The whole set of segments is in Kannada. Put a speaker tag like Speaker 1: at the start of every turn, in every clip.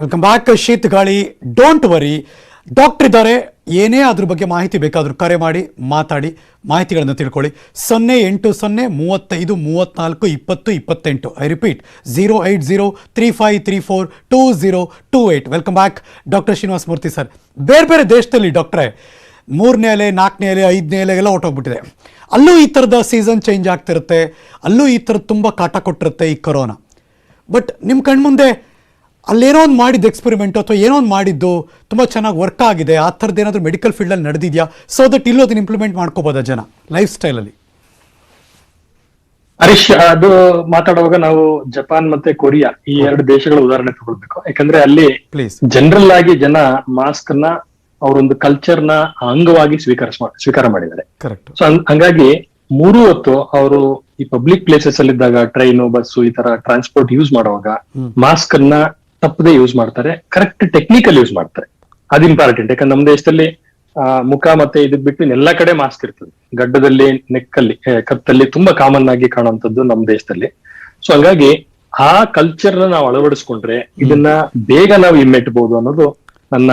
Speaker 1: ವೆಲ್ಕಮ್ ಬ್ಯಾಕ್ ಶೀತ್ ಗಾಳಿ ಡೋಂಟ್ ವರಿ ಡಾಕ್ಟರ್ ಇದ್ದಾರೆ, ಏನೇ ಅದ್ರ ಬಗ್ಗೆ ಮಾಹಿತಿ ಬೇಕಾದರೂ ಕರೆ ಮಾಡಿ, ಮಾತಾಡಿ, ಮಾಹಿತಿಗಳನ್ನು ತಿಳ್ಕೊಳ್ಳಿ. ಸೊನ್ನೆ ಎಂಟು ಸೊನ್ನೆ ಮೂವತ್ತೈದು ಮೂವತ್ತ್ನಾಲ್ಕು ಇಪ್ಪತ್ತು ಇಪ್ಪತ್ತೆಂಟು. I repeat zero eight zero three five three four two zero two eight welcome back doctor Srinivasa Murthy sir ಬೇರೆ ಬೇರೆ ದೇಶದಲ್ಲಿ ಡಾಕ್ಟ್ರೇ ಮೂರನೇ ಅಲೆ ನಾಲ್ಕನೇ ಅಲೆ ಐದನೇ ಅಲೆ ಎಲ್ಲ ಹೊಟ್ಟೋಗ್ಬಿಟ್ಟಿದೆ ಅಲ್ಲೂ ಈ ಥರದ ಸೀಸನ್ ಚೇಂಜ್ ಆಗ್ತಿರುತ್ತೆ. ಅಲ್ಲೂ ಈ ಥರದ ತುಂಬ ಕಾಟ ಕೊಟ್ಟಿರುತ್ತೆ ಈ ಕೊರೋನಾ ಬಟ್ ನಿಮ್ಮ ಕಣ್ಮುಂದೆ ಅಲ್ಲೇನೋ ಒಂದು ಮಾಡಿದ್ದು ಎಕ್ಸ್ಪೆರಿಮೆಂಟ್ ಅಥವಾ ಏನೋ ಒಂದು ಮಾಡಿದ್ದು ತುಂಬ ಚೆನ್ನಾಗಿ ವರ್ಕ್ ಆಗಿದೆ. ಆ ಥರದ್ದು ಏನಾದರೂ ಮೆಡಿಕಲ್ ಫೀಲ್ಡಲ್ಲಿ ನಡೆದಿದೆಯಾ? ಸೊ ದಟ್ ಇಲ್ಲೂ ಅದನ್ನ ಇಂಪ್ಲಿಮೆಂಟ್ ಮಾಡ್ಕೋಬೋದಾ ಜನ? ಲೈಫ್ ಸ್ಟೈಲಲ್ಲಿ
Speaker 2: ಹರೀಶ್ ಅದು ಮಾತಾಡುವಾಗ ನಾವು ಜಪಾನ್ ಮತ್ತೆ ಕೊರಿಯಾ ಈ ಎರಡು ದೇಶಗಳ ಉದಾಹರಣೆ ತಗೊಳ್ಬೇಕು. ಯಾಕಂದ್ರೆ ಅಲ್ಲಿ
Speaker 1: ಪ್ಲೀಸ್
Speaker 2: ಜನರಲ್ ಆಗಿ ಜನ ಮಾಸ್ಕ್ನ ಅವರೊಂದು ಕಲ್ಚರ್ನ ಅಂಗವಾಗಿ ಸ್ವೀಕರಿಸ ಸ್ವೀಕಾರ ಮಾಡಿದ್ದಾರೆ.
Speaker 1: ಕರೆಕ್ಟ್
Speaker 2: ಸೊ ಹಂಗಾಗಿ ಮೂರು ಹೊತ್ತು ಅವರು ಈ ಪಬ್ಲಿಕ್ ಪ್ಲೇಸಸ್ ಅಲ್ಲಿ ಇದ್ದಾಗ ಟ್ರೈನು ಬಸ್ಸು ಈ ತರ ಟ್ರಾನ್ಸ್ಪೋರ್ಟ್ ಯೂಸ್ ಮಾಡುವಾಗ ಮಾಸ್ಕ್ ಅನ್ನ ತಪ್ಪದೆ ಯೂಸ್ ಮಾಡ್ತಾರೆ ಕರೆಕ್ಟ್ ಟೆಕ್ನಿಕಲ್ ಯೂಸ್ ಮಾಡ್ತಾರೆ. ಅದು ಇಂಪಾರ್ಟೆಂಟ್ ಯಾಕಂದ್ರೆ ನಮ್ಮ ದೇಶದಲ್ಲಿ ಆ, ಮುಖ ಮತ್ತೆ ಇದು ಬಿಟ್ಟು ಎಲ್ಲಾ ಕಡೆ ಮಾಸ್ಕ್ ಇರ್ತದೆ. ಗಡ್ಡದಲ್ಲಿ ನೆಕ್ಕಲ್ಲಿ ಕತ್ತಲ್ಲಿ ತುಂಬಾ ಕಾಮನ್ ಆಗಿ ಕಾಣುವಂತದ್ದು ನಮ್ಮ ದೇಶದಲ್ಲಿ. ಸೊ ಹಂಗಾಗಿ ಆ ಕಲ್ಚರ್ನ ನಾವು ಅಳವಡಿಸ್ಕೊಂಡ್ರೆ ಇದನ್ನ ಬೇಗ ನಾವು ಇಮ್ಮೆಟ್ಬಹುದು ಅನ್ನೋದು ನನ್ನ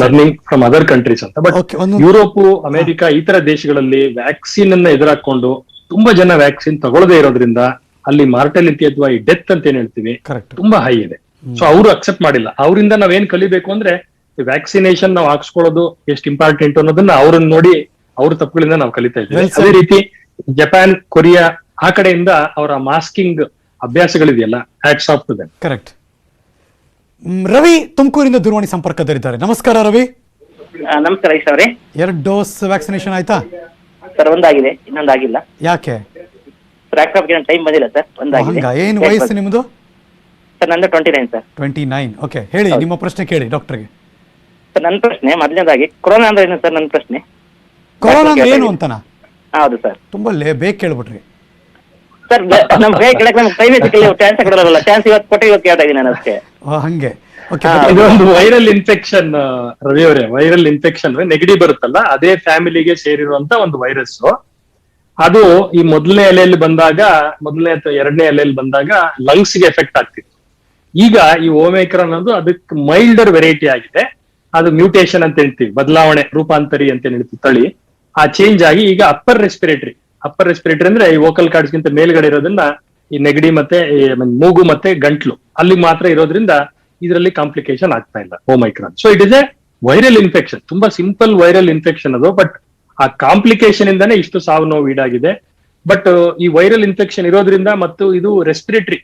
Speaker 2: ಲರ್ನಿಂಗ್ ಫ್ರಮ್ ಅದರ್ ಕಂಟ್ರೀಸ್ ಅಂತ. ಬಟ್ ಯುರೋಪ್ ಅಮೆರಿಕ ಈ ತರ ದೇಶಗಳಲ್ಲಿ ವ್ಯಾಕ್ಸಿನ್ ಅನ್ನ ಎದುರಾಕೊಂಡು ತುಂಬಾ ಜನ ವ್ಯಾಕ್ಸಿನ್ ತಗೊಳ್ಳದೇ ಇರೋದ್ರಿಂದ ಅಲ್ಲಿ ಮಾರ್ಟಾಲಿಟಿ ಅಥವಾ ಈ ಡೆತ್ ಅಂತ ಏನ್ ಹೇಳ್ತೀವಿ
Speaker 1: ಕರೆಕ್ಟ್
Speaker 2: ತುಂಬಾ ಹೈ ಇದೆ. ಸೊ ಅವರು ಅಕ್ಸೆಪ್ಟ್ ಮಾಡಿಲ್ಲ. ಅವರಿಂದ ನಾವೇನ್ ಕಲಿಬೇಕು ಅಂದ್ರೆ ವ್ಯಾಕ್ಸಿನೇಷನ್ ನಾವು ಹಾಕ್ಸ್ಕೊಳ್ಳೋದು ಎಷ್ಟು ಇಂಪಾರ್ಟೆಂಟ್ ಅನ್ನೋದನ್ನ ಅವ್ರನ್ನ ನೋಡಿ ಅವ್ರ ತಪ್ಪುಗಳಿಂದ ನಾವು ಕಲಿತಾ ಇದ್ದೀವಿ. ಅದೇ ರೀತಿ ಜಪಾನ್ ಕೊರಿಯಾ ಆ ಕಡೆಯಿಂದ ಅವರ masking ಅಭ್ಯಾಸಗಳಿದೆಯಲ್ಲ hats off to them
Speaker 1: correct Ravi ತುಮಕೂರಿಂದ ದೂರವಾಣಿ ಸಂಪರ್ಕದಲ್ಲಿದ್ದಾರೆ. ನಮಸ್ಕಾರ ರವಿ.
Speaker 3: ನಮಸ್ಕಾರ ಐಶ್ ಅವರೇ.
Speaker 1: ಎರಡು ಡೋಸ್ ವ್ಯಾಕ್ಸಿನೇಷನ್ ಆಯ್ತಾ?
Speaker 3: ಸರ್ ಒಂದಾಗಿದೆ. ಇನ್ನೊಂದಾಗಿಲ್ಲ.
Speaker 1: ಯಾಕೆ?
Speaker 3: ಟೈಮ್ ಬಂದಿಲ್ಲ ಸರ್. ಒಂದಾಗಿದೆ.
Speaker 1: ಏನು ವಯಸ್ಸು ನಿಮ್ಮದು
Speaker 3: ಸರ್ ನಂದು twenty nine sir.
Speaker 1: Twenty nine okay ಹೇಳಿ ನಿಮ್ಮ ಪ್ರಶ್ನೆ ಕೇಳಿ ಡಾಕ್ಟರ್ಗೆ
Speaker 3: ಸರ್ ನನ್ನ ಪ್ರಶ್ನೆ ಮೊದಲನೇದಾಗಿ ಕೊರೋನಾ ಅಂದ್ರೆ ಏನು ಸರ್ ನನ್ನ ಪ್ರಶ್ನೆ?
Speaker 1: ಕೊರೋನಾ ಅಂದ್ರೆ ಏನು ಅಂತನಾ?
Speaker 3: ಹೌದು ಸರ್.
Speaker 1: ತುಂಬಾ ಲೇ ಬೇಗ ಕೇಳ್ಬಿಟ್ರಿ.
Speaker 3: ಸರ್ ನಮ್ ಕೈ ಕೇಳಕ್ ನಮ್ಗೆ ಟೈಮ್ ಸಿಕ್ಕಲ್ಲ ಚಾನ್ಸ್ ಕೊಡೋಲ್ಲ ಚಾನ್ಸ್ ಇವತ್ತು ಕೊಟ್ಟು ಇವತ್ತು ಕೇಳ್ತಾ ಇದ್ದೀನಿ ನಾನು ಅಷ್ಟೇ.
Speaker 1: ಹಂಗೆ. ಓಕೆ
Speaker 3: ಹಾ.
Speaker 2: ಇದು ಒಂದು ವೈರಲ್ ಇನ್ಫೆಕ್ಷನ್ ರವಿ ಅವರೇ ವೈರಲ್ ಇನ್ಫೆಕ್ಷನ್ ನೆಗಡಿ ಬರುತ್ತಲ್ಲ ಅದೇ ಫ್ಯಾಮಿಲಿಗೆ ಸೇರಿರುವಂತ ಒಂದು ವೈರಸ್ ಅದು ಈ ಮೊದಲನೇ ಎಲೆಯಲ್ಲಿ ಬಂದಾಗ ಮೊದಲನೇ ಅಥವಾ ಎರಡನೇ ಎಲೆಯಲ್ಲಿ ಬಂದಾಗ ಲಂಗ್ಸ್ಗೆ ಎಫೆಕ್ಟ್ ಆಗ್ತಿತ್ತು. ಈಗ ಈ ಓಮೇಕ್ರಾನ್ ಅನ್ನೋದು ಅದಕ್ಕೆ ಮೈಲ್ಡರ್ ವೆರೈಟಿ ಆಗಿದೆ. ಅದು ಮ್ಯೂಟೇಶನ್ ಅಂತ ಹೇಳ್ತೀವಿ. ಬದಲಾವಣೆ, ರೂಪಾಂತರಿ ಅಂತ ಹೇಳ್ತೀವಿ ತಳಿ. ಆ ಚೇಂಜ್ ಆಗಿ ಈಗ ಅಪ್ಪರ್ ರೆಸ್ಪಿರೇಟರಿ ಅಪ್ಪರ್ ರೆಸ್ಪಿರೇಟರಿ ಅಂದ್ರೆ ಈ ವೋಕಲ್ ಕಾರ್ಡ್ಸ್ಗಿಂತ ಮೇಲ್ಗಡೆ ಇರೋದನ್ನ ಈ ನೆಗಡಿ ಮತ್ತೆ ಮೂಗು ಮತ್ತೆ ಗಂಟ್ಲು. ಅಲ್ಲಿ ಮಾತ್ರ ಇರೋದ್ರಿಂದ ಇದರಲ್ಲಿ ಕಾಂಪ್ಲಿಕೇಶನ್ ಆಗ್ತಾ ಇಲ್ಲ omicron so it is a viral infection ತುಂಬಾ ಸಿಂಪಲ್ ವೈರಲ್ ಇನ್ಫೆಕ್ಷನ್ ಅದು. ಬಟ್ ಆ ಕಾಂಪ್ಲಿಕೇಶನ್ ಇಂದಾನೆ ಇಷ್ಟು ಸಾವು ನೋವು ಈಡಾಗಿದೆ. ಬಟ್ ಈ ವೈರಲ್ ಇನ್ಫೆಕ್ಷನ್ ಇರೋದ್ರಿಂದ ಮತ್ತು ಇದು ರೆಸ್ಪಿರೇಟರಿ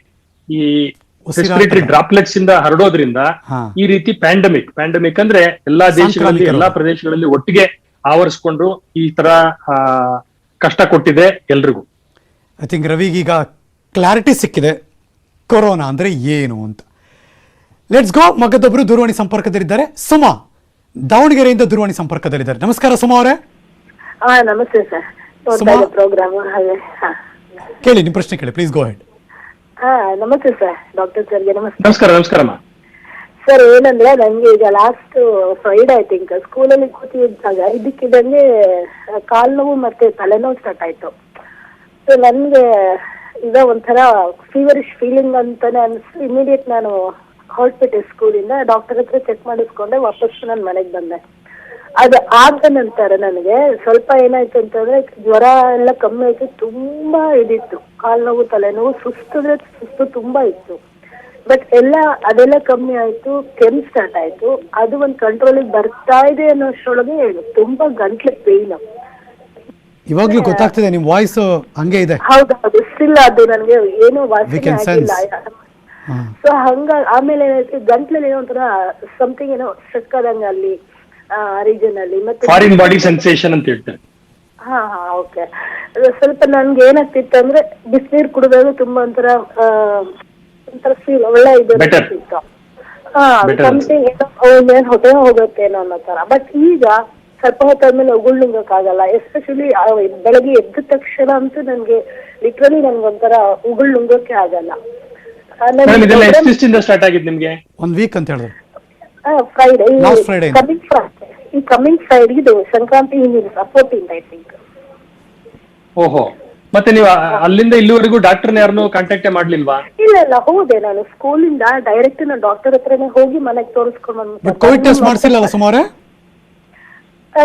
Speaker 2: ಈ. ರೆಸ್ಪಿರೇಟರಿ ಡ್ರಾಪ್ಲೆಟ್ಸ್ ಇಂದ ಹರಡೋದ್ರಿಂದ ಈ ರೀತಿ ಪ್ಯಾಂಡಮಿಕ್ ಪ್ಯಾಂಡಮಿಕ್ ಅಂದ್ರೆ ಎಲ್ಲಾ ದೇಶಗಳಲ್ಲಿ ಎಲ್ಲಾ ಪ್ರದೇಶಗಳಲ್ಲಿ ಒಟ್ಟಿಗೆ ಆವರಿಸ್ಕೊಂಡು ಈ ತರ ಆ, ಕಷ್ಟ ಕೊಟ್ಟಿದೆ ಎಲ್ರಿಗೂ.
Speaker 1: ಐ ಥಿಂಕ್ ರವಿಗೀಗ ಕ್ಲಾರಿಟಿ ಸಿಕ್ಕಿದೆ. ಕೊರೋನಾ ಅಂದ್ರೆ ಏನು ಅಂತ. ಲೆಟ್ಸ್ ಗೋ ಮಗದೊಬ್ಬರು ದೂರವಾಣಿ ಸಂಪರ್ಕದಲ್ಲಿದ್ದಾರೆ. ಸುಮಾ ದಾವಣಗೆರೆಯಿಂದ ದೂರವಾಣಿ ಸಂಪರ್ಕದಲ್ಲಿದ್ದಾರೆ. ನಮಸ್ಕಾರ ಸುಮಾ ಅವರೇ.
Speaker 4: ಹಾ ನಮಸ್ತೆ ಸರ್. ಪ್ರೋಗ್ರಾಮ್
Speaker 1: ಕೇಳಿ ನಿಮ್ಮ ಪ್ರಶ್ನೆ ಕೇಳಿ. ಪ್ಲೀಸ್ ಗೋ ಹೆಡ್
Speaker 4: ಹಾ ನಮಸ್ತೆ ಸರ್ ಡಾಕ್ಟರ್ ಸರ್ಗೆ ನಮಸ್ತೆ.
Speaker 2: ನಮಸ್ಕಾರ ನಮಸ್ಕಾರಮ್ಮ
Speaker 4: ಸರ್ ಏನಂದ್ರೆ ನಂಗೆ ಈಗ ಲಾಸ್ಟ್ ಫ್ರೈಡ್ ಐ ಥಿಂಕ್ ಸ್ಕೂಲಲ್ಲಿ ಕೂತಿದ್ದಾಗ ಇದಕ್ಕಿದಂಗೆ ಕಾಲ್ ನೋವು ಮತ್ತೆ ತಲೆನೋವು ಸ್ಟಾರ್ಟ್ ಆಯ್ತು. ಸೊ ನನ್ಗೆ ಈಗ ಒಂಥರ ಫೀವರಿಶ್ ಫೀಲಿಂಗ್ ಅಂತಾನೆ ಅನ್ಸಿ ಇಮಿಡಿಯೇಟ್ ನಾನು ಹೊರಟ್ಬಿಟ್ಟೆ ಸ್ಕೂಲಿಂದ ಡಾಕ್ಟರ್ ಹತ್ರ ಚೆಕ್ ಮಾಡಿಸ್ಕೊಂಡೆ ವಾಪಸ್ ನನ್ನ ಮನೆಗೆ ಬಂದೆ. ಅದು ಆದ ನಂತರ ನನಗೆ ಸ್ವಲ್ಪ ಏನಾಯ್ತು ಅಂತಂದ್ರೆ ಜ್ವರ ಎಲ್ಲ ಕಮ್ಮಿ ಆಯ್ತು ತುಂಬಾ ಇದಿತ್ತು. ಕಾಲ್ ನೋವು ತಲೆನೋವು ಸುಸ್ತು ಅಂದ್ರೆ ಸುಸ್ತು ತುಂಬಾ ಇತ್ತು. ಬಟ್ ಎಲ್ಲ ಅದೆಲ್ಲ ಕಮ್ಮಿ ಆಯ್ತು ಕೆಮ್ಮು ಸ್ಟಾರ್ಟ್ ಆಯ್ತು. ಅದು ಒಂದು ಕಂಟ್ರೋಲಿಗೆ ಬರ್ತಾ ಇದೆ ಅನ್ನೋಷ್ಟರೊಳಗೆ ತುಂಬಾ ಗಂಟ್ಲೆ ಪೇಯ್ನ್
Speaker 1: ಇವಾಗ್ಲೂ ಗೊತ್ತಾಗ್ತಿದೆ ನಿಮ್ ವಾಯ್ಸ್ ಹಂಗೆ ಇದೆ.
Speaker 4: ಹೌದೌದು ಸ್ಟಿಲ್ ಅದು ನನಗೆ ಏನು ವಾಸನೆ ಆಗಿಲ್ಲ. ಸೊ ಹಂಗ ಆಮೇಲೆ ಏನಾಯ್ತು ಗಂಟ್ಲಲ್ಲಿ ಏನೋ ಒಂಥರ ಸಮಥಿಂಗ್ ಏನೋ ಸಕ್ಕದಂಗ ಅಲ್ಲಿ ಆ ರೀಜನ್ ಅಲ್ಲಿ ಮತ್ತೆ
Speaker 2: ಫಾರಿನ್ ಬಾಡಿ ಸೆನ್ಸೇಷನ್ ಅಂತ ಹೇಳ್ತಾರೆ.
Speaker 4: ಹಾ ಹಾ ಓಕೆ ಸ್ವಲ್ಪ ನನ್ಗೆ ಏನಾಗ್ತಿತ್ತು ಅಂದ್ರೆ ಬಿಸಿನೀರು ಕುಡಿದಾಗ ತುಂಬಾ ಒಂಥರ ಆ, ಒಂಥರ ಫೀಲ್ ಒಳ್ಳೆ ಇದು
Speaker 2: Better.
Speaker 4: ಅನ್ಸ್ತಿತ್ತು. ಹಾ
Speaker 2: Better
Speaker 4: ಸಮಥಿಂಗ್ ಏನೋ ಹೊಟ್ಟೆ ಹೋಗುತ್ತೇನೋ ಅನ್ನೋ ತರ ಬಟ್ ಈಗ ಸ್ವಲ್ಪ ಹೊತ್ತಾದ್ಮೇಲೆ ಉಗುಳ್ ನುಂಗಕ್ಕಾಗಲ್ಲ ಎಸ್ಪೆಷಲಿ ಬೆಳಗ್ಗೆ ಎದ್ದ ತಕ್ಷಣ ಅಂತೂ ನನ್ಗೆ ಲಿಟ್ರಲಿ ನನ್ಗೊಂಥರ ಉಗುಳ್ ನುಂಗಕ್ಕೆ ಆಗಲ್ಲ. ಆ, ನನ್ಗೆ
Speaker 2: ಮೇಡಮ್ ಇದೆಲ್ಲ ಎಷ್ಟು ದಿವಸದಿಂದ ಸ್ಟಾರ್ಟ್ ಆಗಿದ್ದು ನಿಮ್ಗೆ?
Speaker 1: ಒಂದು ವೀಕ್ ಅಂತ ಹೇಳಿದ್ರು.
Speaker 4: ಫ್ರೈಡೆ
Speaker 1: Last Friday ಇಂದ.
Speaker 4: ಕಮಿಂಗ್ ಈ ಕಮಿಂಗ್ ಸೈಡ್ ಇದು ಸಂಕ್ರಾಂತಿ ಹಿಂದಿನ ಫೋರ್ಟೀನ್ ಐ ಥಿಂಕ್
Speaker 2: ಓಹೋ. ಮತ್ತೆ ನೀವು ಆ- ಅಲ್ಲಿಂದ ಇಲ್ಲಿವರೆಗೂ ಡಾಕ್ಟರ್ನ ಯಾರನ್ನು ಕಾಂಟ್ಯಾಕ್ಟೇ ಮಾಡ್ಲಿಲ್ವಾ?
Speaker 4: ಇಲ್ಲ ಇಲ್ಲ ಹೋದೆ ನಾನು ಸ್ಕೂಲಿಂದ ಡೈರೆಕ್ಟ್ ನಾನು ಡಾಕ್ಟರ್ ಹತ್ರನೇ ಹೋಗಿ ಮನೆಗೆ ತೋರಿಸ್ಕೊಂಡು
Speaker 1: ಬಟ್ ಕೋವಿಡ್ ಟೆಸ್ಟ್ ಮಾಡಿಸಿಲ್ಲಲ್ಲ ಸುಮಾರೇ?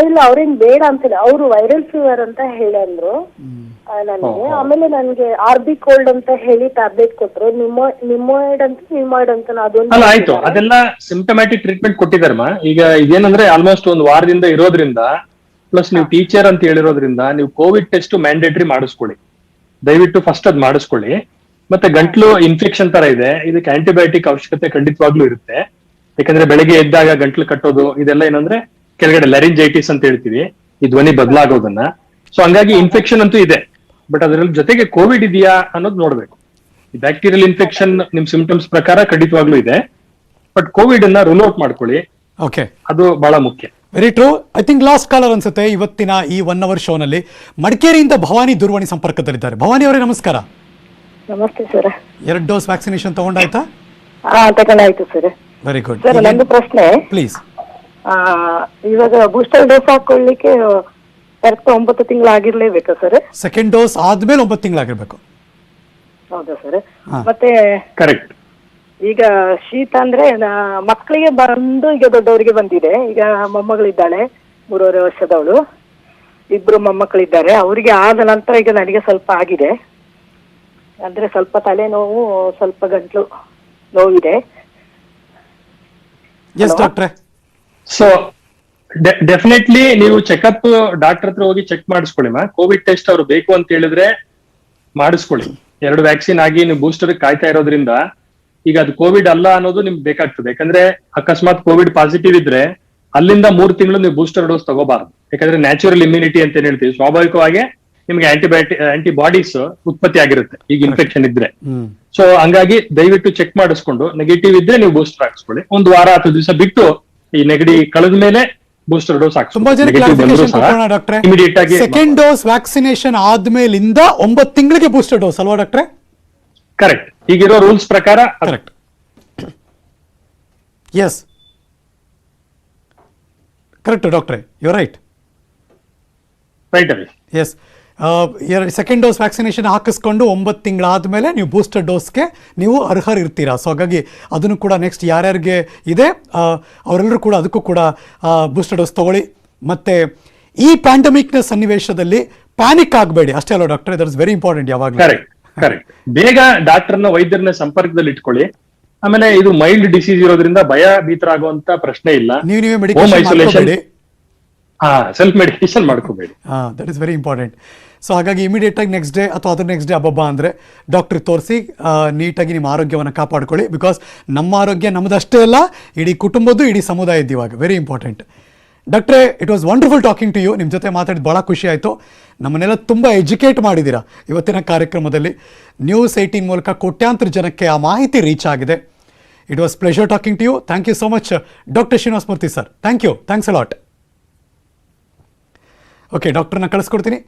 Speaker 4: ಇಲ್ಲ ಅವ್ರೇನ್ ಬೇಡ ಅಂತಿಲ್ಲ. ಅವರು ವೈರಲ್ ಫೀವರ್ ಅಂತ ಹೇಳಂದ್ರು. ಅಂದ್ರು ನನಗೆ. ಆಮೇಲೆ ನನ್ಗೆ ಆರ್ ಬಿ ಕೋಲ್ಡ್ ಅಂತ ಹೇಳಿ ಟ್ಯಾಬ್ಲೆಟ್ ಕೊಟ್ರು. ನಿಮೋ ನಿಮೋಯ್ಡ್ ಅಂತ ನಿಮೋಯ್ಡ್ ಅಂತ ಅದೊಂದು
Speaker 2: ಅಲ್ಲ ಆಯ್ತು. ಅದೆಲ್ಲ ಸಿಂಪ್ಟಮ್ಯಾಟಿಕ್ ಟ್ರೀಟ್ಮೆಂಟ್ ಕೊಟ್ಟಿದ್ದಾರಮ್ಮ ಈಗ ಇದೇನಂದ್ರೆ ಆಲ್ಮೋಸ್ಟ್ ಒಂದು ವಾರದಿಂದ ಇರೋದ್ರಿಂದ ಪ್ಲಸ್ ನೀವು ಟೀಚರ್ ಅಂತ ಹೇಳಿರೋದ್ರಿಂದ ನೀವು ಕೋವಿಡ್ ಟೆಸ್ಟ್ ಮ್ಯಾಂಡೇಟರಿ ಮಾಡಿಸ್ಕೊಳ್ಳಿ. ದಯವಿಟ್ಟು ಫಸ್ಟ್ ಅದ್ ಮಾಡಿಸ್ಕೊಳ್ಳಿ. ಮತ್ತೆ ಗಂಟ್ಲು ಇನ್ಫೆಕ್ಷನ್ ತರ ಇದೆ. ಇದಕ್ಕೆ ಆಂಟಿಬಯೋಟಿಕ್ ಅವಶ್ಯಕತೆ ಖಂಡಿತವಾಗ್ಲೂ ಇರುತ್ತೆ. ಯಾಕಂದ್ರೆ ಬೆಳಗ್ಗೆ ಎದ್ದಾಗ ಗಂಟ್ಲು ಕಟ್ಟೋದು ಇದೆಲ್ಲ ಏನಂದ್ರೆ ಕೆಳಗಡೆ ಲರಿಂಜೈಟಿಸ್ ಅಂತ ಹೇಳ್ತೀವಿ ಈ ಧ್ವನಿ ಬದಲಾಗೋದನ್ನ. ಸೊ ಹಂಗಾಗಿ ಇನ್ಫೆಕ್ಷನ್ ಅಂತೂ ಇದೆ. ಬಟ್ ಅದರಲ್ಲಿ ಜೊತೆಗೆ ಕೋವಿಡ್ ಇದೆಯಾ ಅನ್ನೋದು ನೋಡ್ಬೇಕು. ಈ ಬ್ಯಾಕ್ಟೀರಿಯಲ್ ಇನ್ಫೆಕ್ಷನ್ ನಿಮ್ ಸಿಂಪ್ಟಮ್ಸ್ ಪ್ರಕಾರ ಖಂಡಿತವಾಗ್ಲೂ ಇದೆ. ಬಟ್ ಕೋವಿಡ್ ಅನ್ನ ರೂಲ್ ಔಟ್ ಮಾಡ್ಕೊಳ್ಳಿ.
Speaker 1: ಓಕೆ
Speaker 2: ಅದು ಬಹಳ ಮುಖ್ಯ.
Speaker 1: Very true I think last caller ಅನ್ಸುತ್ತೆ ಇವತ್ತಿನ ಈ ಒನ್ ಅವರ್ ಶೋನಲ್ಲಿ ಮಡಿಕೇರಿಯಿಂದ ಭವಾನಿ ದೂರವಾಣಿ ಸಂಪರ್ಕದಲ್ಲಿದ್ದಾರೆ. ಭವಾನಿ ಅವರೇ ನಮಸ್ಕಾರ.
Speaker 4: ನಮಸ್ತೆ ಸರ್.
Speaker 1: ಎರಡು ಡೋಸ್ ವ್ಯಾಕ್ಸಿನೇಷನ್ ತಗೊಂಡಾಯ್ತಾ?
Speaker 4: ಹಾ ತಗೊಂಡಾಯ್ತು ಸರ್.
Speaker 1: ವೆರಿ ಗುಡ್
Speaker 4: ಸರ್ ನಂದು ಪ್ರಶ್ನೆ
Speaker 1: ಪ್ಲೀಸ್
Speaker 4: ಇವಾಗ ಬೂಸ್ಟರ್ ಡೋಸ್ ಹಾಕೊಳ್ಳಿಕ್ಕೆ ಕರೆಕ್ಟ್ ಒಂಬತ್ತು ತಿಂಗಳು ಆಗಿರ್ಲೇಬೇಕಾ ಸರ್
Speaker 1: ಸೆಕೆಂಡ್ ಡೋಸ್ ಆದ್ಮೇಲೆ ಒಂಬತ್ತು ತಿಂಗಳಾಗಿರ್ಬೇಕು
Speaker 4: ಹೌದಾ ಸರ್ ಮತ್ತೆ
Speaker 2: ಕರೆಕ್ಟ್
Speaker 4: ಈಗ ಶೀತ ಅಂದ್ರೆ ನಾ- ಮಕ್ಕಳಿಗೆ ಬಂದು ಈಗ ದೊಡ್ಡವರಿಗೆ ಬಂದಿದೆ. ಈಗ ಮೊಮ್ಮಗಳಿದ್ದಾಳೆ ಮೂರುವರೆ ವರ್ಷದವಳು. ಇಬ್ರು ಮೊಮ್ಮಕ್ಕಳಿದ್ದಾರೆ. ಅವರಿಗೆ ಆದ ನಂತರ ಈಗ ನನಗೆ ಸ್ವಲ್ಪ ಆಗಿದೆ. ಅಂದ್ರೆ ಸ್ವಲ್ಪ ತಲೆನೋವು ಸ್ವಲ್ಪ ಗಂಟ್ಲು ನೋವಿದೆ.
Speaker 1: ಎಸ್ ಡಾಕ್ಟ್ರೆ
Speaker 2: ಸೊ ಡೆಫಿನೆಟ್ಲಿ ನೀವು ಚೆಕಪ್ ಡಾಕ್ಟರ್ ಹತ್ರ ಹೋಗಿ ಚೆಕ್ ಮಾಡಿಸ್ಕೊಳ್ಳಿ ಮಾ ಕೋವಿಡ್ ಟೆಸ್ಟ್ ಅವ್ರು ಬೇಕು ಅಂತ ಹೇಳಿದ್ರೆ ಮಾಡಿಸ್ಕೊಳ್ಳಿ. ಎರಡು ವ್ಯಾಕ್ಸಿನ್ ಆಗಿ ನೀವು ಬೂಸ್ಟರ್ ಕಾಯ್ತಾ ಇರೋದ್ರಿಂದ ಈಗ ಅದು ಕೋವಿಡ್ ಅಲ್ಲ ಅನ್ನೋದು ನಿಮ್ಗೆ ಬೇಕಾಗ್ತದೆ. ಯಾಕಂದ್ರೆ ಅಕಸ್ಮಾತ್ ಕೋವಿಡ್ ಪಾಸಿಟಿವ್ ಇದ್ರೆ ಅಲ್ಲಿಂದ ಮೂರ್ ತಿಂಗಳು ನೀವು ಬೂಸ್ಟರ್ ಡೋಸ್ ತಗೋಬಾರ್ದು. ಯಾಕಂದ್ರೆ ನ್ಯಾಚುರಲ್ ಇಮ್ಯುನಿಟಿ ಅಂತ ಏನ್ ಹೇಳ್ತೀವಿ? ಸ್ವಾಭಾವಿಕವಾಗಿ ನಿಮ್ಗೆ ಆಂಟಿಬಯೋಟಿ ಆಂಟಿಬಾಡೀಸ್ ಉತ್ಪತ್ತಿ ಆಗಿರುತ್ತೆ. ಈಗ ಇನ್ಫೆಕ್ಷನ್ ಇದ್ರೆ. ಸೊ ಹಂಗಾಗಿ ದಯವಿಟ್ಟು ಚೆಕ್ ಮಾಡಿಸ್ಕೊಂಡು ನೆಗೆಟಿವ್ ಇದ್ರೆ ನೀವು ಬೂಸ್ಟರ್ ಹಾಕ್ಸ್ಕೊಳ್ಳಿ. ಒಂದು ವಾರ ಹತ್ತು ದಿವಸ ಬಿಟ್ಟು ಈ ನೆಗಡಿ ಕಳೆದ ಮೇಲೆ ಬೂಸ್ಟರ್ ಡೋಸ್
Speaker 1: ತುಂಬಾ ಜನ ಡಾಕ್ಟ್ರೆ.
Speaker 2: ಇಮಿಡಿಯೇಟ್ ಆಗಿ
Speaker 1: ಸೆಕೆಂಡ್ ಡೋಸ್ ವ್ಯಾಕ್ಸಿನೇಷನ್ ಆದ್ಮೇಲಿಂದ ಒಂಬತ್ತು ತಿಂಗಳಿಗೆ ಬೂಸ್ಟರ್ ಡೋಸ್ ಅಲ್ವಾ ಡಾಕ್ಟ್ರೆ?
Speaker 2: ಕರೆಕ್ಟ್ ಈಗಿರೋ ರೂಲ್ಸ್ ಪ್ರಕಾರ
Speaker 1: ಕರೆಕ್ಟ್ ಎಸ್ ಕರೆಕ್ಟ್ ಡಾಕ್ಟ್ರೆ you right
Speaker 2: right
Speaker 1: yes second dose vaccination ಹಾಕಿಸ್ಕೊಂಡು ಒಂಬತ್ತು ತಿಂಗಳಾದಮೇಲೆ ನೀವು ಬೂಸ್ಟರ್ ಡೋಸ್ಗೆ ನೀವು ಅರ್ಹರಿರ್ತೀರಾ? ಸೊ ಹಾಗಾಗಿ ಅದನ್ನು ಕೂಡ ನೆಕ್ಸ್ಟ್ ಯಾರ್ಯಾರಿಗೆ ಇದೆ ಅವರೆಲ್ಲರೂ ಕೂಡ ಅದಕ್ಕೂ ಕೂಡ ಬೂಸ್ಟರ್ ಡೋಸ್ ತೊಗೊಳ್ಳಿ. ಮತ್ತು ಈ ಪ್ಯಾಂಡಮಿಕ್ನ ಸನ್ನಿವೇಶದಲ್ಲಿ ಪ್ಯಾನಿಕ್ ಆಗಬೇಡಿ. ಅಷ್ಟೇ ಅಲ್ಲ doctor that is very important ಯಾವಾಗಲೂ.
Speaker 2: ಕರೆಕ್ಟ್ ಬೇಗ ಡಾಕ್ಟರ್ನ ವೈದ್ಯರನ್ನ ಸಂಪರ್ಕದಲ್ಲಿ ಇಟ್ಕೊಳ್ಳಿ. ಆಮೇಲೆ ಇದು ಮೈಲ್ಡ್ ಡಿಸೀಸ್ ಇರೋದ್ರಿಂದ ಭಯ ಭೀತರಾಗುವಂತ ಪ್ರಶ್ನೆ ಇಲ್ಲ.
Speaker 1: ನೀವು ನೀವೇ ಮೆಡಿಕಲ್
Speaker 2: ಐಸೋಲೇಷನ್ ಸೆಲ್ಫ್ ಮೆಡಿಕೇಶನ್ ಮಾಡ್ಕೋಬೇಡಿ.
Speaker 1: That is very important so ಹಾಗಾಗಿ ಇಮಿಡಿಯೇಟಾಗಿ ನೆಕ್ಸ್ಟ್ ಡೇ ಅಥವಾ ಅದ್ರ ನೆಕ್ಸ್ಟ್ ಡೇ ಹಬ್ಬಬ್ಬ ಅಂದ್ರೆ ಡಾಕ್ಟರ್ ತೋರಿಸಿ ನೀಟಾಗಿ ನಿಮ್ಮ ಆರೋಗ್ಯವನ್ನು ಕಾಪಾಡ್ಕೊಳ್ಳಿ. ಬಿಕಾಸ್ ನಮ್ಮ ಆರೋಗ್ಯ ನಮ್ಮದಷ್ಟೇ ಅಲ್ಲ, ಇಡೀ ಕುಟುಂಬದ್ದು, ಇಡೀ ಸಮುದಾಯದ್ದು ಇವಾಗ. ವೆರಿ ಇಂಪಾರ್ಟೆಂಟ್ ಡಾಕ್ಟ್ರೇ it was wonderful talking to you ನಿಮ್ಮ ಜೊತೆ ಮಾತಾಡಿದ ಭಾಳ ಖುಷಿ ಆಯಿತು. ನಮ್ಮನ್ನೆಲ್ಲ ತುಂಬ ಎಜುಕೇಟ್ ಮಾಡಿದ್ದೀರಾ ಇವತ್ತಿನ ಕಾರ್ಯಕ್ರಮದಲ್ಲಿ. ನ್ಯೂಸ್ ಏಯ್ಟೀನ್ ಮೂಲಕ ಕೋಟ್ಯಾಂತರ ಜನಕ್ಕೆ ಆ ಮಾಹಿತಿ ರೀಚ್ ಆಗಿದೆ. It was pleasure talking to you thank you so much doctor Srinivasa Murthy sir thank you thanks a lot okay ಡಾಕ್ಟರ್ನ ಕಳಿಸ್ಕೊಡ್ತೀನಿ.